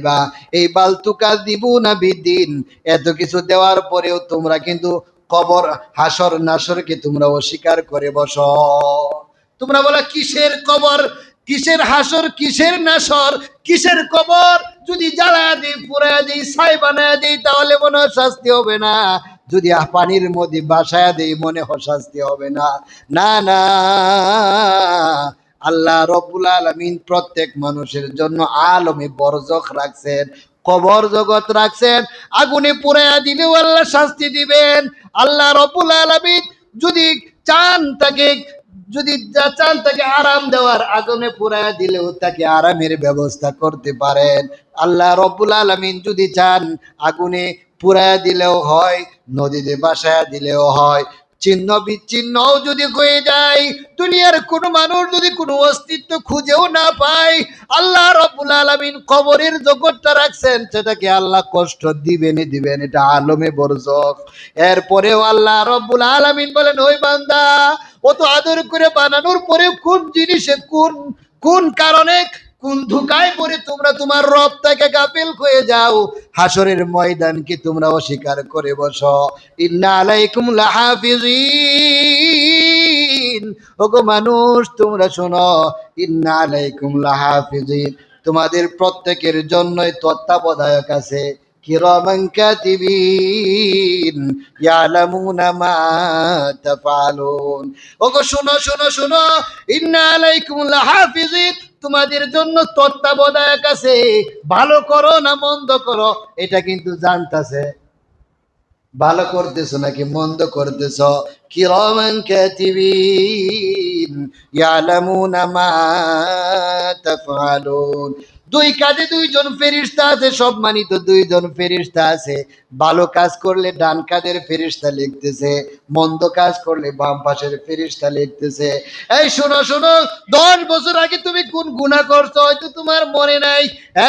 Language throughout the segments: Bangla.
বা এই বালতুকা না বিদিন। এত কিছু দেওয়ার পরেও তোমরা কিন্তু কবর, হাসর তোমরা অস্বীকার করে বস। তোমরা বলো, কিসের কবর? কিসের হাসর, কিসের নাসর? কিসের কবর? যদি জ্বালা দিই, পুরা দিই, ছাই বানায় দিই, তাহলে মনে শাস্তি হবে না। যদি পানির মধ্যে বাসায় দিই, মনে হয় শাস্তি হবে না। না না। আল্লাহ রব্বুল আলমিন প্রত্যেক মানুষের জন্য আলমে বরজক রাখছেন, কবর জগৎ রাখছেন, আগুনে পুরাইয়া দিলেও আল্লাহ শাস্তি দিবেন। আল্লাহ রব্বুল আলমিন যদি চান তাকে, যদি চান তাকে আরাম দেওয়ার আগুনে পুরাইয়া দিলেও তাকে আরামের ব্যবস্থা করতে পারেন। আল্লাহ রব্বুল আলমিন যদি চান আগুনে পুরাইয়া দিলেও হয়, নদীতে বাসায় দিলেও হয় চিহ্ন বিচ্ছিন্ন যদি হয়ে যায়, দুনিয়ার কোনো মানুষ যদি কোনো অস্তিত্ব খুঁজেও না পায়, আল্লাহ রব্বুল আলমিন কবরের জগৎটা রাখছেন, সেটাকে আল্লাহ কষ্ট দিবেন দিবেন, এটা আলমে বরজক। এরপরেও আল্লাহ রব্বুল আলমিন বলেন, ওই বান্দা, অত আদর করে বানানোর পরে কোন জিনিসে, কোন কোন কারণে কোন ধোকায় পড়ে তোমরা তোমার রব থেকে গাফিল হয়ে যাও। হাসরের ময়দানকে তোমরা অস্বীকার করে বসো। ইন্না আলাইকুম লাহাফিজিন। ওগো মানুষ, তোমরা শোনো। ইন্না আলাইকুম লাহাফিজিন। তোমাদের প্রত্যেকের জন্যই তত্ত্বাবধায়ক আছে। তোমাদের জন্য তত্ত্বাবধায়ক আছে। ভালো করো না মন্দ করো, এটা কিন্তু জানতাছে। ভালো করতেছো নাকি মন্দ করতেছ? কিরমান কাতিবিন ইয়ালামুনা মা দুই কাজে দুইজন ফেরিস্তা আছে, সব মানিত দুইজন ফেরিস্তা আছে। ভালো কাজ করলে ডান কাজের ফেরিস্তা লিখতেছে, মন্দ কাজ করলে বাম পাশের ফেরিস্তা লিখতেছে। এই শোনো শোনো, দশ বছর আগে তুমি কোন গুণা করছ হয়তো তোমার মনে নাই।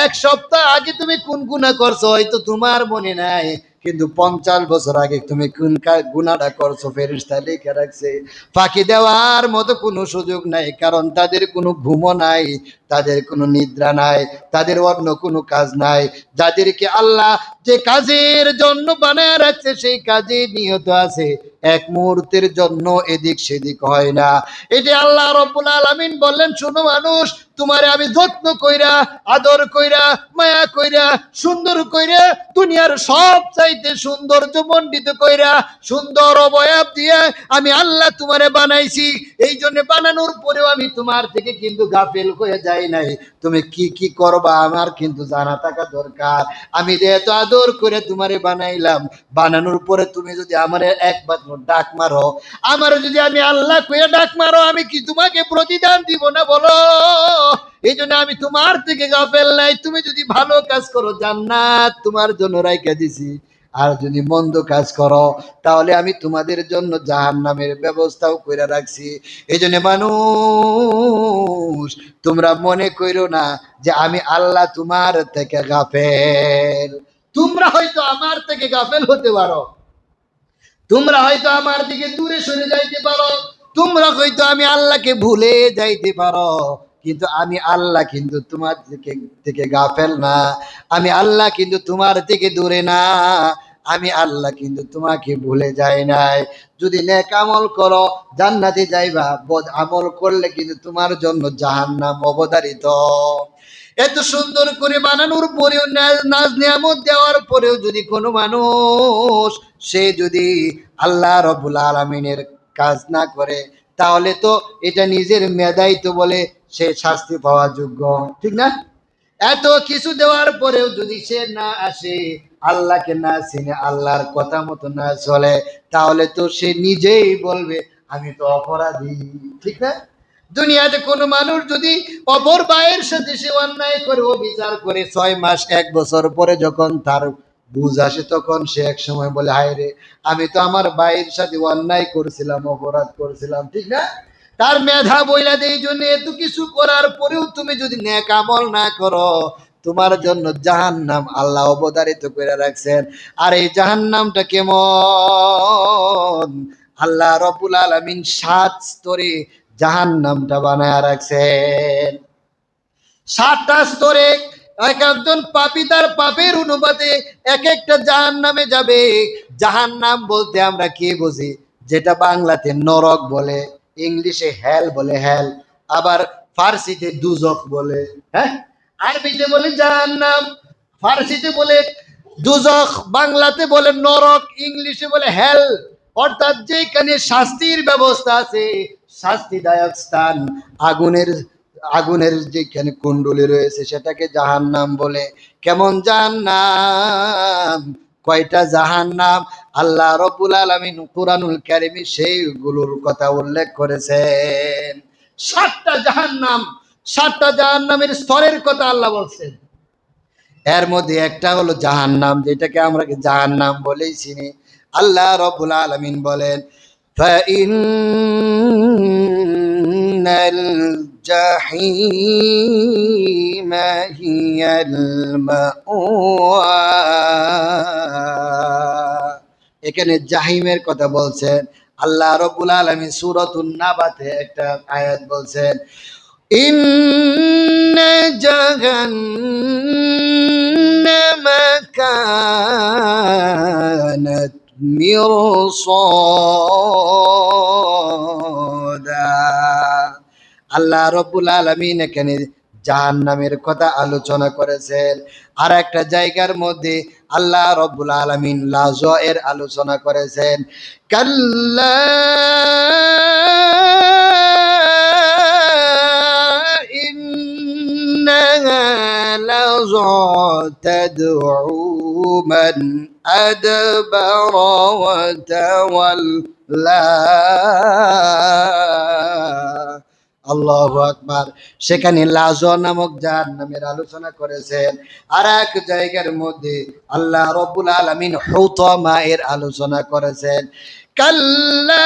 এক সপ্তাহ আগে তুমি কোন গুণা করছ হয়তো তোমার মনে নাই। কিন্তু পঞ্চাশ বছর আগে তুমি কোন গুনাহটা করছ, ফেরিস্তা লিখে রাখছে। ফাঁকি দেওয়ার মতো কোনো সুযোগ নাই, কারণ তাদের কোনো ঘুমও নাই। তাদের কোনো নিদ্রা নাই, তাদের অন্য কোনো কাজ নাই। যাদেরকে আল্লাহ যে কাজের জন্য বানায় রাখছে, সেই কাজে নিয়ত আছে। এক মুহূর্তের জন্য এদিক সেদিক হয় না। এটি আল্লাহ রব্বুল আলামিন বললেন, শোনো মানুষ, তোমারে আমি যত্ন কইরা, আদর কইরা, মায়া কইরা, সুন্দর কইরা, দুনিয়ার সব চাইতে সৌন্দর্য মণ্ডিত কইরা, সুন্দর অবয়ব দিয়ে আমি আল্লাহ তোমারে বানাইছি। এই জন্য বানানোর পরেও আমি তোমার থেকে কিন্তু গাফেল হয়ে যাই নাই। তুমি কি কি করবা? আমার কিন্তু জানা থাকা দরকার। আমি যে এত আদর করে তোমারে বানাইলাম, বানানোর পরে তুমি যদি আমারে একবার ডাক মারো, আমার যদি আমি আল্লাহ কয়ে ডাক মারো, আমি কি তোমাকে প্রতিদান দিব না বলো? এই জন্য আমি তোমার থেকে গাফেল নাই। তুমি যদি ভালো কাজ করো, জান্নাত তোমার জন্য রাইখা দিছি। আর যদি মন্দ কাজ করো, তাহলে আমি তোমাদের জন্য জাহান নামের ব্যবস্থাও করে রাখছি। এই জন্য মানুষ, তোমরা মনে করো না যে আমি আল্লাহ তোমার থেকে গাফেল। তোমরা হয়তো আমার থেকে গাফেল হতে পারো। তোমরা হয়তো আমার দিকে দূরে সরে যাইতে পারো। তোমরা হয়তো আমি আল্লাহকে ভুলে যাইতে পারো। কিন্তু আমি আল্লাহ কিন্তু তোমার থেকে গাফেল না। আমি আল্লাহ কিন্তু তোমার থেকে দূরে না। আমি আল্লাহ কিন্তু তোমাকে ভুলে যাই নাই। যদি নেক আমল করো, জান্নাতে যাইবা, বদ আমল করলে কিন্তু তোমার জন্য জাহান্নাম অবধারিত। এত সুন্দর করে বানানোর পরেও, নাজ নিয়ামত দেওয়ার পরেও যদি কোনো মানুষ, সে যদি আল্লাহ রবুল আলমিনের কাজ না করে, তাহলে তো এটা নিজের মেধাই তো বলে সে শাস্তি পাওয়া যোগ্য। ঠিক না? এত কিছু দেওয়ার পরেও যদি সে না আসে, আল্লাহকে না চিনে, আল্লাহর কথা মতো না চলে, তাহলে তো সে নিজেই বলবে, আমি তো অপরাধী। ঠিক না? দুনিয়াতে কোনো মানুষ যদি অপর ভাইয়ের সাথে সে অন্যায় করে ও বিচার করে, ছয় মাস, এক বছর পরে যখন তার বুঝ আসে, তখন সে এক সময় বলে, হায় রে, আমি তো আমার ভাইয়ের সাথে অন্যায় করছিলাম, অপরাধ করছিলাম। ঠিক না? তার মেধা বইলা এই জন্য এত কিছু করার পরেও তুমি যদি নেক আমল না করো, তোমার জন্য জাহান্নাম আল্লাহ অবতারিত করে রাখছেন। আর এই জাহান্নামটা কেমন? আল্লাহ রবুল আলমিন সাত স্তরে জাহান্নামটা বানায় রাখছেন। সাতটা স্তরে এক একজন পাপী তার পাপের অনুপাতে এক একটা জাহান নামে যাবে। জাহান নাম বলতে আমরা কে বুঝি? যেটা বাংলাতে নরক বলে। ইংলিশে হেল বলে হেল, আবার ফার্সিতে দুজক বলে হ্যাঁ? আরবিতে বলে জাহান নাম ফার্সিতে বলে দুজক, বাংলাতে বলে নরক, ইংলিশে বলে হেল। অর্থাৎ যেখানে শাস্তির ব্যবস্থা আছে, শাস্তিদায়ক স্থান, আগুনের আগুনের যেখানে কুণ্ডলি রয়েছে, সেটাকে জাহান্নাম বলে। কেমন জাহান্নাম? কয়টা জাহান্নাম আল্লাহ রব্বুল আলামিন কুরআনুল কারিমে সেইগুলোর কথা উল্লেখ করেছেন সাতটা জাহান্নাম সাতটা জাহান্নামের স্তরের কথা আল্লাহ বলছেন এর মধ্যে একটা হলো জাহান্নাম যেটাকে আমরা জাহান্নাম বলেই চিনি আল্লাহ রব্বুল আলামিন বলেন فإن الجحيم هي المأوى এখানে জাহিমের কথা বলছেন আল্লাহ রব্বুল আলামিন সূরাতুন নাবাতে একটা আয়াত বলছেন إن جهنم كانت مرصادا আল্লাহ রব্বুল আলমিন এখানে জাহান্নামের কথা আলোচনা করেছেন আর একটা জায়গার মধ্যে আল্লাহ রব্বুল আলমিন লাজ এর আলোচনা করেছেন কাল্লা إنها لظى تدعو من أدبر وتولى আল্লাহ আকবার। সেখানে লাজ নামক জাহান নামের আলোচনা করেছেন। আর এক জায়গার মধ্যে আল্লাহ রব্বুল আলমিন হুতমা এর আলোচনা করেছেন। কাল্লা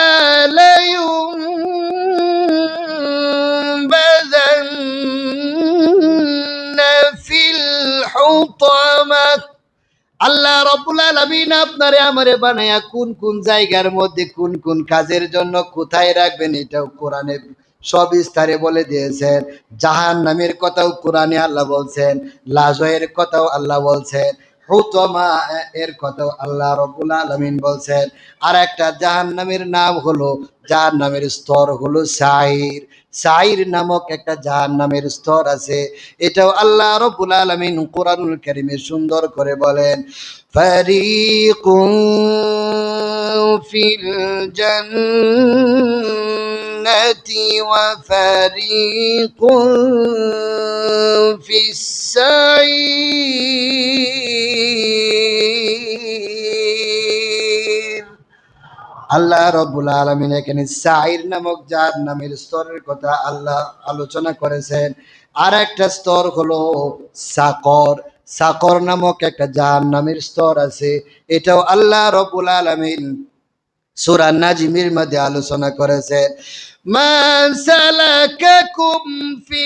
আল্লাহ রব্বুল আলামিন আপনারে আমারে বানায়া কোন কোন জায়গার মধ্যে কোন কোন কাজের জন্য কোথায় রাখবেন এটাও কোরআনে সবিস্তারে বলে দিয়েছেন জাহান নামের কথাও কোরআনে আল্লাহ বলছেন লাজয়ের কথাও আল্লাহ বলছেন হুতমা এর কথাও আল্লাহ রব্বুল আলামিন বলছেন। আর একটা জাহান নামের নাম হলো জাহান নামের স্তর হলো সাহির সাইর নামক একটা জাহান নামের স্তর আছে, এটাও আল্লাহ রব্বুল আলামিন কোরআনুল কারিমে সুন্দর করে বলেন ফারিকুন ফিল জান্নাতি ওয়া ফারিকুন ফিস সাইর আল্লাহ রব্বুল আলমিন এখানে সাইর নামক যার নামের স্তরের কথা আল্লাহ আলোচনা করেছেন। আর একটা স্তর হলো সাকর। সাকর নামক একটা যার নামের স্তর আছে। এটাও আল্লাহ রব্বুল আলমিন সুরা নাজিমের মধ্যে আলোচনা করেছেন। মা সালাকাকুম ফি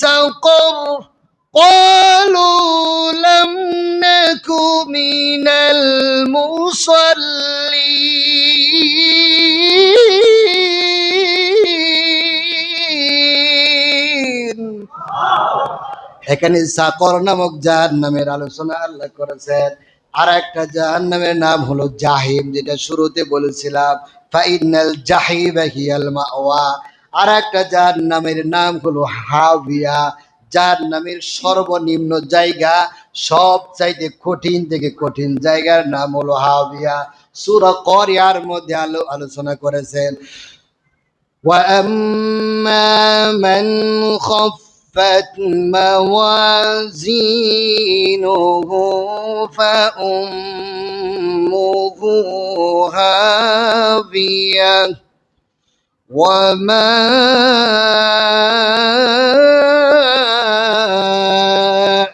সাকর قالوا لم نك من المصلين এখানে সাকর নামক জাহান নামের আলোচনা আল্লাহ করেছেন আর একটা জাহান নামের নাম হলো জাহিম যেটা শুরুতে বলেছিলাম ফাইনাল জাহিম হিয়াল মাওয়া আর একটা জাহান নামের নাম হলো হাবিয়া যার নামের সর্বনিম্ন জায়গা সব চাইতে কঠিন থেকে কঠিন জায়গার নাম হলো হাবিয়া সুরা করিয়ার মধ্যে আলো আলোচনা করেছেন وأما من خفت موازينه فأمه هاوية وما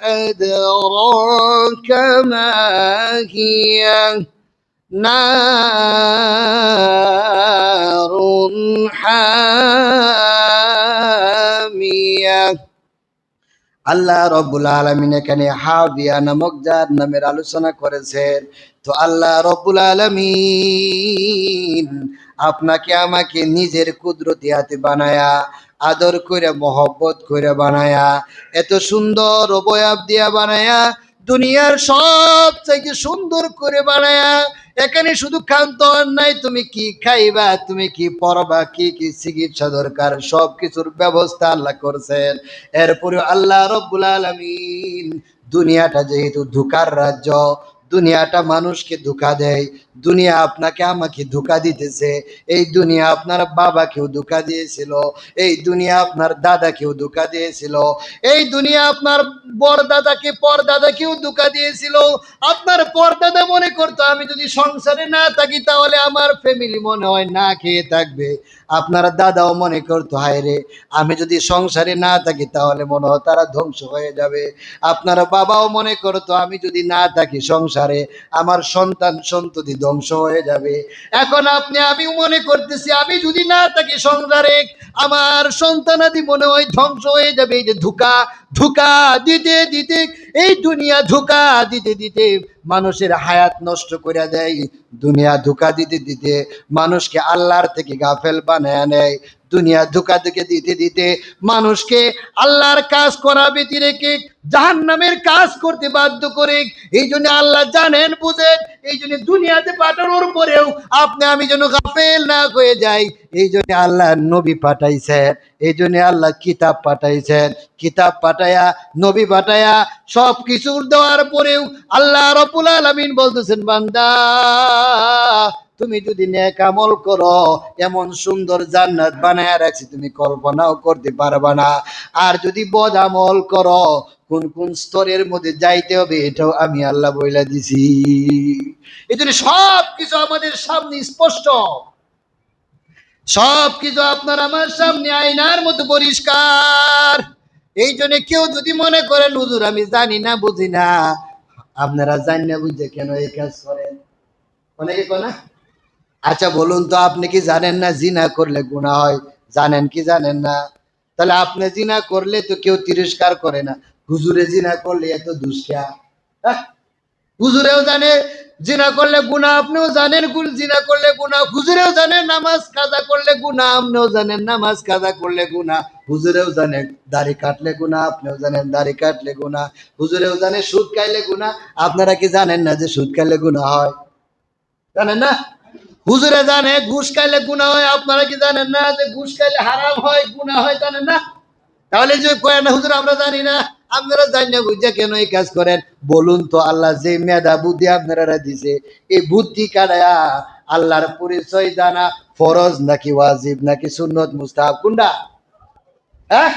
أدراك ما هي؟ نار حامية. আল্লাহ রব্বুল আলমিন এখানে হাবিয়া নামক যার নামের আলোচনা করেছেন। তো আল্লাহ রব্বুল আলমিন আপনাকে আমাকে নিজের কুদরতি হাতে বানায়া, আদর করে মহব্বত করে বানায়া, এত সুন্দর অবয়াব দিয়া বানায়া দুনিয়ার সব থেকে সুন্দর করে বানায়া, এখানে শুধু খান্ত নাই তুমি কি খাইবা, তুমি কি পরবা, কি কি চিকিৎসা দরকার সব কিছুর ব্যবস্থা আল্লাহ করছেন। এরপরে আল্লাহ রব্বুল আলমিন দুনিয়াটা যেহেতু ধোকার রাজ্য, দুনিয়াটা মানুষকে ধোকা দেয় দুনিয়া আপনাকে আমাকে ধোকা দিতেছে, এই দুনিয়া আপনার বাবাকেও ধোকা দিয়েছিল, এই দুনিয়া আপনার দাদাকেও ধোকা দিয়েছিল, এই দুনিয়া আপনার বর দাদাকে পর দাদাকেও ধোকা দিয়েছিল। আপনার পর দাদা মনে করতো, আমি যদি সংসারে না থাকি তাহলে আমার ফ্যামিলি মনে হয় না খেয়ে থাকবে। আপনার দাদাও মনে করতো, হায় রে, আমি যদি সংসারে না থাকি তাহলে মনে হয় তারা ধ্বংস হয়ে যাবে। আপনার বাবাও মনে করতো, আমি যদি না থাকি সংসারে, আমার সন্তান সন্ততি ধ্বংস হয়ে যাবে। এখন আপনি, আমি মনে করতেছি, আমি যদি না থাকি সংসারে, আমার সন্তানাদি মনে হয় ধ্বংস হয়ে যাবে। এই যে ধোকা ধোকা দিতে দিতে, এই দুনিয়া ধোকা দিতে দিতে মানুষের হায়াত নষ্ট করে দেয়। দুনিয়া ধোকা দিতে দিতে মানুষকে আল্লাহর থেকে গাফেল বানায় নেয়। দুনিয়া ধোকা থেকে দিতে দিতে মানুষকে আল্লাহর কাজ করা ব্যতি রেখে জাহান নামের কাজ করতে বাধ্য করে। এই জন্য আল্লাহ জানেন, বুঝেন, এই জন্য দুনিয়াতে পাঠানোর পরেও আপনি, আমি যেন গাফেল না হয়ে যাই। এই জন্য আল্লাহ নবী পাঠাইছেন, এই জন্য আল্লাহ কিতাব পাঠাইছেন। কিতাব পাঠায়া, নবী পাঠায়া সব কিছু দেওয়ার পরেও আল্লাহ রবুল আলমিন বলতেছেন, বান্দা, তুমি যদি নেক আমল করো, এমন সুন্দর জান্নাত বানায় রাখছি, তুমি কল্পনাও করতে পারবা না। আর যদি বদ আমল করো কোন কোন স্তরের মধ্যে যাইতে হবে, এটাও আমি আল্লাহ বইলা দিছি। এই জন্য সব কিছু আমাদের সামনে স্পষ্ট। সব কিছু আপনার আমার সামনে আয়নার মতো পরিষ্কার। এই জন্য কেউ যদি মনে করেন, হুজুর, আমি জানি না, বুঝি না। আপনারা জানি না বুঝে কেন এই কাজ করেন? অনেকে কয় না? আচ্ছা বলুন তো, আপনি কি জানেন না জিনা করলে গুণা হয়? জানেন কি জানেন না? তাহলে আপনি জিনা করলে তো কেউ তিরস্কার করে না। হুজুরে জিনা করলে এত দুষ্কা হ্যাঁ? হুজুরেও জানে, জিনা করলে গুণা আপনিও জানেন জিনা করলে গুণা হুজুরেও জানে নামাজ কাজা করলে গুণা আপনিও জানেন নামাজ কাজা করলে গুণা হুজুরেও জানে দাড়ি কাটলে গুণা আপনিও জানেন দাড়ি কাটলে গুণা হুজুরেও জানে সুদ খাইলে গুণা আপনারা কি জানেন না যে সুদ খাইলে গুণা হয়? জানেন না? হুজুরে জানে ঘুষ খাইলে গুণা হয়। আপনারা কি জানেন না যে ঘুষ খাইলে হারাম হয় গুণা হয়? জানেন না? তাহলে যে কয় না হুজুর আমরা জানি না। আপনারা জানি না বুঝে কেন এই কাজ করেন? বলুন তো আল্লাহ, যে মেধা বুদ্ধি আপনারা দিছে, এই বুদ্ধি কাটায়া আল্লাহর পরিচয় জানা ফরজ নাকি ওয়াজিব নাকি সুন্নত মুস্তাহাব, কোনটা? হ্যাঁ?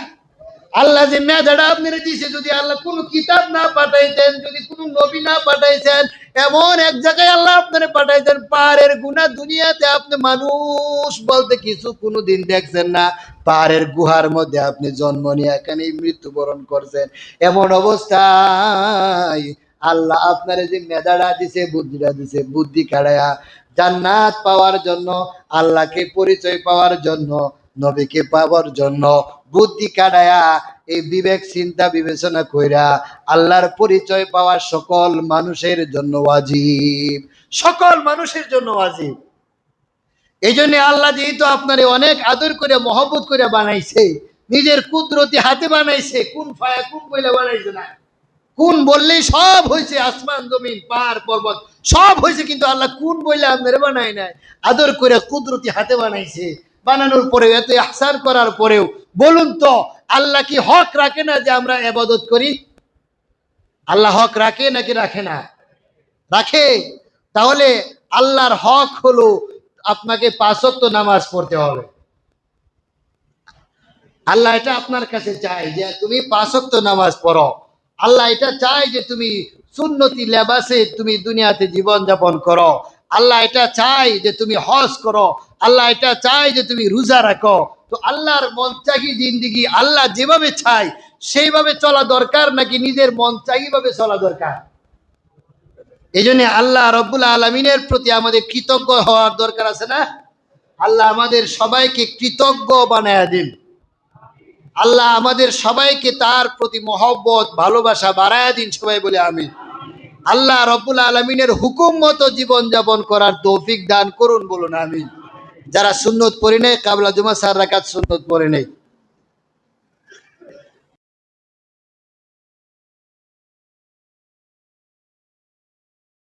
আল্লাহ যে মেধাটা আপনারা দিছে, যদি আল্লাহ কোনো কিতাব না পাঠাইতেন, যদি কোনো নবী না পাঠাইছেন, এমন এক জায়গায় আল্লাহ আপনারা পাঠাইছেন, পাহাড়ের গুণা দুনিয়াতে আপনি মানুষ বলতে কিছু কোনো দিন দেখছেন না। পাহাড়ের গুহার মধ্যে আপনি জন্ম নিয়ে এখানে মৃত্যুবরণ করছেন। এমন অবস্থায় আল্লাহ আপনার যে মেধাটা দিছে, বুদ্ধিটা দিছে, বুদ্ধি কাড়ায়া জান্নাত পাওয়ার জন্য, আল্লাহকে পরিচয় পাওয়ার জন্য, নবীকে পাওয়ার জন্য বুদ্ধি কাটায়া এই বিবেক চিন্তা বিবেচনা কইরা আল্লাহর পরিচয় পাওয়া সকল মানুষের জন্য ওয়াজিব। সকল মানুষের জন্য ওয়াজিব। এই জন্য আল্লাহ যেহেতু আপনারে অনেক আদর করে মহব্বত করে বানাইছে, নিজের কুদরতি হাতে বানাইছে, কোন ফায়া, কোন বইলে বানাইছে না। কোন বললেই সব হয়েছে আসমান, জমিন, পাহাড়, পর্বত, সব হয়েছে কিন্তু আল্লাহ কোন বইলে আপনারা বানায় নাই। আদর করে কুদরতি হাতে বানাইছে। বানানোর পরেও, এত আহসান করার পরেও, বলুন তো, আল্লাহ কি হক রাখে না যে আমরা এবাদত করি? আল্লাহ হক রাখে নাকি রাখে না? রাখে। তাহলে আল্লাহর হক হলো আপনাকে পাঁচক্ত নামাজ পড়তে হবে। আল্লাহ এটা আপনার কাছে চায় যে তুমি পাঁচক্ত নামাজ পড়ো। আল্লাহ এটা চায় যে তুমি সুন্নতি লেবাসে তুমি দুনিয়াতে জীবন যাপন করো। আল্লাহ এটা চায় যে তুমি হজ করো, আল্লাহ এটা চায় যে তুমি রোজা রাখো। তো আল্লাহর মন চাহি জিন্দিগি আল্লাহ যেভাবে চায়, সেইভাবে চলা দরকার নাকি নিজের মন চাহি ভাবে চলা দরকার? এই জন্য আল্লাহ রব্বুল আলমিনের প্রতি আমাদের কৃতজ্ঞ হওয়ার দরকার আছে না? আল্লাহ আমাদের সবাইকে কৃতজ্ঞ বানায় দিন। আল্লাহ আমাদের সবাইকে তার প্রতি মহব্বত, ভালোবাসা বাড়ায় দিন সবাই বলে আমি আল্লাহ রব্বুল আলমিনের হুকুম মতো জীবনযাপন করার তৌফিক দান করুন, বলুন আমি যারা সুন্নত পড়ে নেই, কাবলা জুমা সার রাখাত সুন্নত পড়ে নেই।